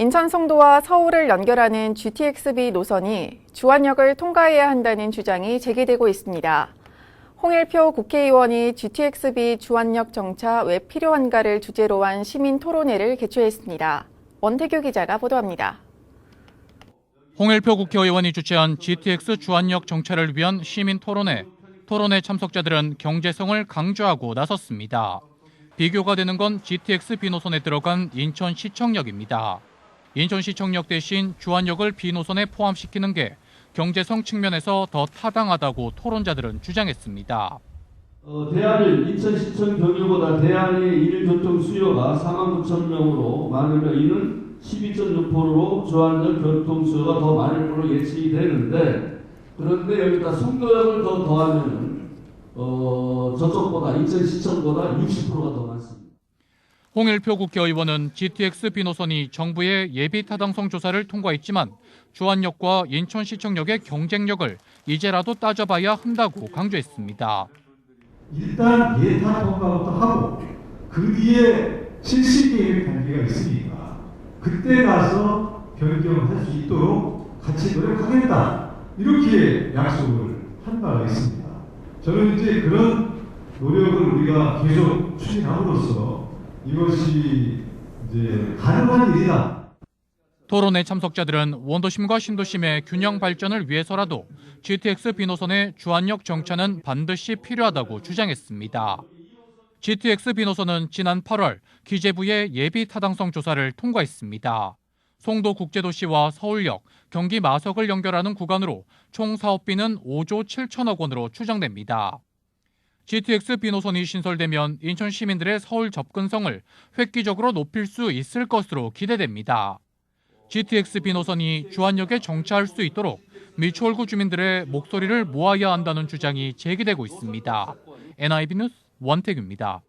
인천 송도와 서울을 연결하는 GTX-B 노선이 주안역을 통과해야 한다는 주장이 제기되고 있습니다. 홍일표 국회의원이 GTX-B 주안역 정차 왜 필요한가를 주제로 한 시민 토론회를 개최했습니다. 원태규 기자가 보도합니다. 홍일표 국회의원이 주최한 GTX 주안역 정차를 위한 시민 토론회. 토론회 참석자들은 경제성을 강조하고 나섰습니다. 비교가 되는 건 GTX 비노선에 들어간 인천 시청역입니다. 인천시청역 대신 주안역을 비노선에 포함시키는 게 경제성 측면에서 더 타당하다고 토론자들은 주장했습니다. 어, 대안을 인천시청 경유보다 대안의 일교통 수요가 4만 9천 명으로 많으며 이는 12.6%로 주안역 교통 수요가 더 많을 걸로 예측이 되는데 그런데 여기다 송도역을 더 더하면은 어, 저쪽보다 인천시청보다 60%가 더 많습니다. 홍일표 국회의원은 GTX 비노선이 정부의 예비 타당성 조사를 통과했지만 주안역과 인천시청역의 경쟁력을 이제라도 따져봐야 한다고 강조했습니다. 일단 예타 통과부터 하고 그 뒤에 실시 계획 단계가 있으니까 그때 가서 변경을 할수 있도록 같이 노력하겠다 이렇게 약속을 한 바가 있습니다. 저는 이제 그런 노력을 우리가 계속 추진함으로써 이것이 이제 가능한 일이다. 토론회 참석자들은 원도심과 신도심의 균형 발전을 위해서라도 GTX 비노선의 주안역 정차는 반드시 필요하다고 주장했습니다. GTX 비노선은 지난 8월 기재부의 예비 타당성 조사를 통과했습니다. 송도 국제도시와 서울역, 경기 마석을 연결하는 구간으로 총 사업비는 5조 7천억 원으로 추정됩니다. GTX 비노선이 신설되면 인천 시민들의 서울 접근성을 획기적으로 높일 수 있을 것으로 기대됩니다. GTX 비노선이 주안역에 정차할 수 있도록 미추홀구 주민들의 목소리를 모아야 한다는 주장이 제기되고 있습니다. NIB 뉴스 원태규입니다.